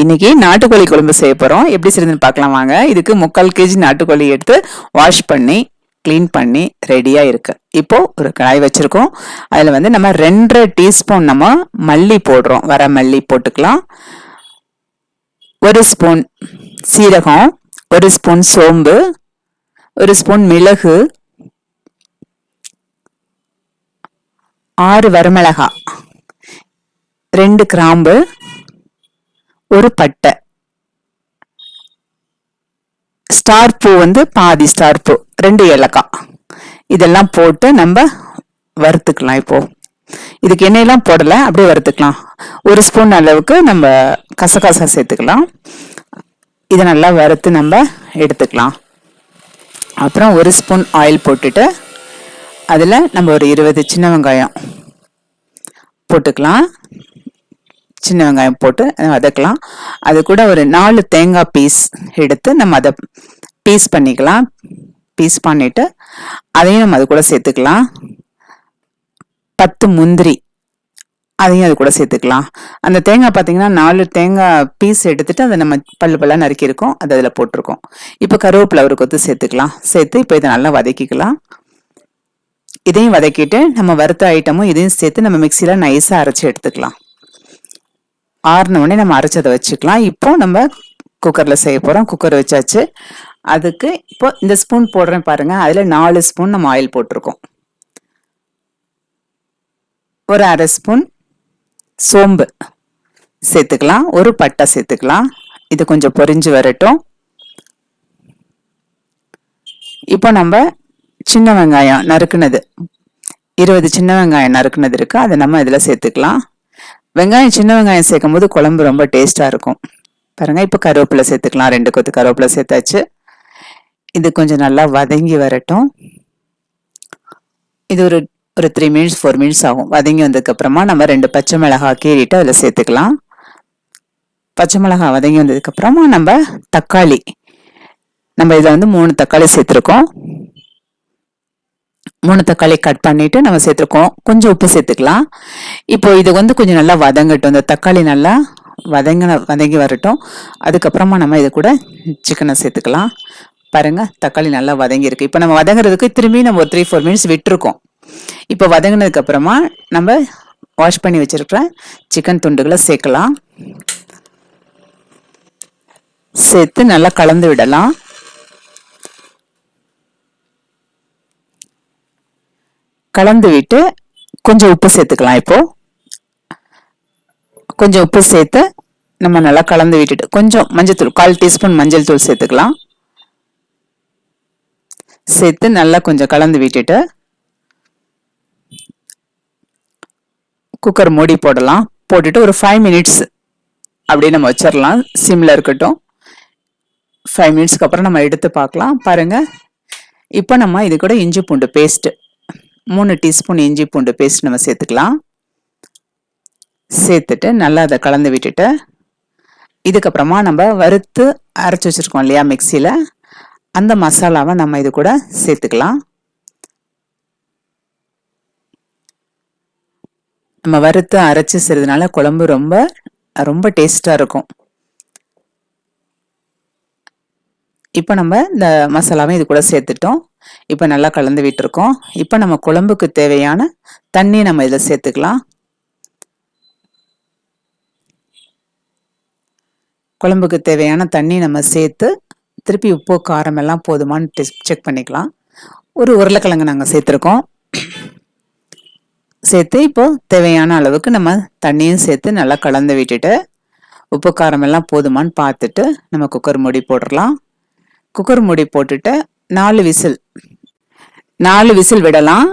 இன்றைக்கி நாட்டுக்கோழி குழம்பு செய்ய போகிறோம் எப்படி செய்யுதுன்னு பார்க்கலாம் வாங்க. இதுக்கு முக்கால் கேஜி நாட்டுக்கோழி எடுத்து வாஷ் பண்ணி க்ளீன் பண்ணி ரெடியாக இருக்குது இப்போது ஒரு கடாய் வச்சுருக்கோம். அதில் வந்து நம்ம ரெண்டரை டீஸ்பூன் நம்ம மல்லி போடுறோம். வர மல்லி போட்டுக்கலாம். ஒரு ஸ்பூன் சீரகம் ஒரு ஸ்பூன் சோம்பு ஒரு ஸ்பூன் மிளகு ஆறு வரமிளகா ரெண்டு கிராம்பு ஒரு பட்டை. ஸ்டார் பூ வந்து பாதி ஸ்டார் பூ ரெண்டு ஏலக்காய். இதெல்லாம் போட்டு நம்ம வறுத்துக்கலாம் இப்போ. இதுக்கு எண்ணெயெல்லாம் போடலை அப்படியே வறுத்துக்கலாம். ஒரு ஸ்பூன் அளவுக்கு நம்ம கசகசா சேர்த்துக்கலாம். இதை நல்லா வறுத்து நம்ம எடுத்துக்கலாம். அப்புறம் ஒரு ஸ்பூன் ஆயில் போட்டுட்டு அதில் நம்ம ஒரு இருபது சின்ன வெங்காயம் போட்டுக்கலாம். சின்ன வெங்காயம் போட்டு வதக்கலாம். அது கூட ஒரு நாலு தேங்காய் பீஸ் எடுத்து நம்ம அதை பீஸ் பண்ணிக்கலாம். பீஸ் பண்ணிட்டு அதையும் நம்ம அது கூட சேர்த்துக்கலாம். பத்து முந்திரி அதையும் அது கூட சேர்த்துக்கலாம். அந்த தேங்காய் பார்த்தீங்கன்னா நாலு தேங்காய் பீஸ் எடுத்துட்டு அதை நம்ம பல்லு பல்லாக நறுக்கியிருக்கோம். அது அதில் போட்டிருக்கோம். இப்போ கருவேப்பிலை ஒரு கொத்து சேர்த்துக்கலாம். சேர்த்து இப்போ இதை நல்லா வதக்கிக்கலாம். இதையும் வதக்கிட்டு நம்ம வறுத்த ஐட்டமும் இதையும் சேர்த்து நம்ம மிக்சியில் நைஸாக அரைச்சி எடுத்துக்கலாம். ஆறின நம்ம அரைச்சதை வச்சுக்கலாம். இப்போ நம்ம குக்கரில் செய்ய போகிறோம் குக்கர் வச்சாச்சு. அதுக்கு இப்போ இந்த ஸ்பூன் போடுறேன் பாருங்கள் அதில் நாலு ஸ்பூன் நம்ம ஆயில் போட்டிருக்கோம். ஒரு அரை ஸ்பூன் சோம்பு சேர்த்துக்கலாம். ஒரு பட்டை சேர்த்துக்கலாம். இது கொஞ்சம் பொரிஞ்சு வரட்டும். இப்போ நம்ம சின்ன வெங்காயம் நறுக்குனது. இருபது சின்ன வெங்காயம் நறுக்குனது இருக்குது அதை நம்ம இதில் சேர்த்துக்கலாம். வெங்காயம் சின்ன வெங்காயம் சேர்க்கும் போது குழம்பு ரொம்ப டேஸ்ட்டாக இருக்கும். பாருங்க இப்போ கருவேப்பிலை சேர்த்துக்கலாம். ரெண்டு கொத்து கருவேப்பிலை சேர்த்தாச்சு. இது கொஞ்சம் நல்லா வதங்கி வரட்டும். இது ஒரு ஒரு த்ரீ மினிட்ஸ் ஃபோர் மினிட்ஸ் ஆகும். வதங்கி வந்ததுக்கப்புறமா நம்ம ரெண்டு பச்சை மிளகாய் கீறிட்டு அதில் சேர்த்துக்கலாம். பச்சை மிளகாய் வதங்கி வந்ததுக்கப்புறமா நம்ம தக்காளி. நம்ம இதில் வந்து மூணு தக்காளி சேர்த்துருக்கோம். மூணு தக்காளி கட் பண்ணிட்டு நம்ம சேர்த்துருக்கோம். கொஞ்சம் உப்பு சேர்த்துக்கலாம். இப்போ இது வந்து கொஞ்சம் நல்லா வதங்கட்டும். இந்த தக்காளி நல்லா வதங்கின வதங்கி வரட்டும். அதுக்கப்புறமா நம்ம இது கூட சிக்கனை சேர்த்துக்கலாம். பாருங்க தக்காளி நல்லா வதங்கி இருக்கு இப்போ நம்ம வதங்குறதுக்கு திரும்பி நம்ம ஒரு த்ரீ ஃபோர் மினிட்ஸ் விட்டுருக்கோம். இப்போ வதங்கினதுக்கு அப்புறமா நம்ம வாஷ் பண்ணி வச்சிருக்கிற சிக்கன் துண்டுகளை சேர்க்கலாம். சேர்த்து நல்லா கலந்து விடலாம். கலந்து விட்டு கொஞ்சம் உப்பு சேர்த்துக்கலாம் இப்போ. கொஞ்சம் உப்பு சேர்த்து நம்ம நல்லா கலந்து விட்டுட்டு கொஞ்சம் மஞ்சள் கால் டீஸ்பூன் மஞ்சள் தூள் சேர்த்துக்கலாம். சேர்த்து நல்லா கொஞ்சம் கலந்து விட்டுட்டு குக்கர் மூடி போடலாம். போட்டுட்டு ஒரு ஃபைவ் மினிட்ஸ் அப்படியே நம்ம வச்சிடலாம் சிம்மில் இருக்கட்டும். ஃபைவ் மினிட்ஸ்க்கு அப்புறம் நம்ம எடுத்து பார்க்கலாம். பாருங்கள் இப்போ நம்ம இது கூட இஞ்சி பூண்டு பேஸ்ட்டு மூணு டீஸ்பூன் இஞ்சி பூண்டு பேஸ்ட் நம்ம சேர்த்துக்கலாம். சேர்த்துட்டு நல்லா அதை கலந்து விட்டுட்டு இதுக்கப்புறமா நம்ம வறுத்து அரைச்சி வச்சுருக்கோம் இல்லையா மிக்சியில் அந்த மசாலாவை நம்ம இது கூட சேர்த்துக்கலாம். நம்ம வறுத்து அரைச்சி செய்கிறதுனால குழம்பு ரொம்ப ரொம்ப டேஸ்ட்டாக இருக்கும். இப்போ நம்ம இந்த மசாலாவை இது கூட சேர்த்துட்டோம். இப்போ நல்லா கலந்து விட்டுருக்கோம். இப்போ நம்ம குழம்புக்கு தேவையான தண்ணி நம்ம இதில் சேர்த்துக்கலாம். குழம்புக்கு தேவையான தண்ணி நம்ம சேர்த்து திருப்பி உப்பு காரம் எல்லாம் போதுமான்னு டெஸ்ட் செக் பண்ணிக்கலாம். ஒரு உருளைக்கிழங்கு நாங்கள் சேர்த்துருக்கோம். சேர்த்து இப்போது தேவையான அளவுக்கு நம்ம தண்ணியும் சேர்த்து நல்லா கலந்து விட்டுட்டு உப்பு காரம் எல்லாம் போதுமான்னு பார்த்துட்டு நம்ம குக்கர் மூடி போடலாம் குக்கர் மூடி போட்டுட்டு நாலு விசில். நாலு விசில் விடலாம்.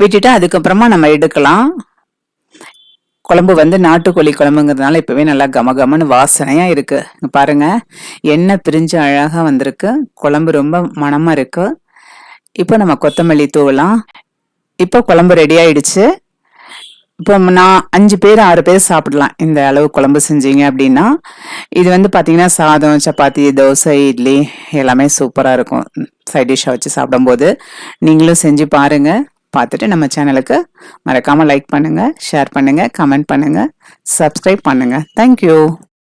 விட்டுட்டு அதுக்கப்புறமா நம்ம எடுக்கலாம். குழம்பு வந்து நாட்டுக்கோழி குழம்புங்கிறதுனால இப்போவே நல்லா கமகமன்னு வாசனையாக இருக்குது பாருங்கள் எண்ணெய் பிரிஞ்சு அழகாக வந்திருக்கு. குழம்பு ரொம்ப மணமாக இருக்குது இப்போ நம்ம கொத்தமல்லி தூவலாம். இப்போ குழம்பு ரெடி ஆயிடுச்சு. இப்போ நான் அஞ்சு பேர் ஆறு பேர் சாப்பிடலாம். இந்த அளவு குழம்பு செஞ்சீங்க அப்படின்னா இது வந்து பார்த்தீங்கன்னா சாதம் சப்பாத்தி தோசை இட்லி எல்லாமே சூப்பராக இருக்கும். சைட் டிஷ்ஷாக வச்சு சாப்பிடும்போது நீங்களும் செஞ்சு பாருங்கள் பார்த்துட்டு நம்ம சேனலுக்கு மறக்காமல் லைக் பண்ணுங்கள் ஷேர் பண்ணுங்கள் கமெண்ட் பண்ணுங்கள் சப்ஸ்கிரைப் பண்ணுங்கள் தேங்க்யூ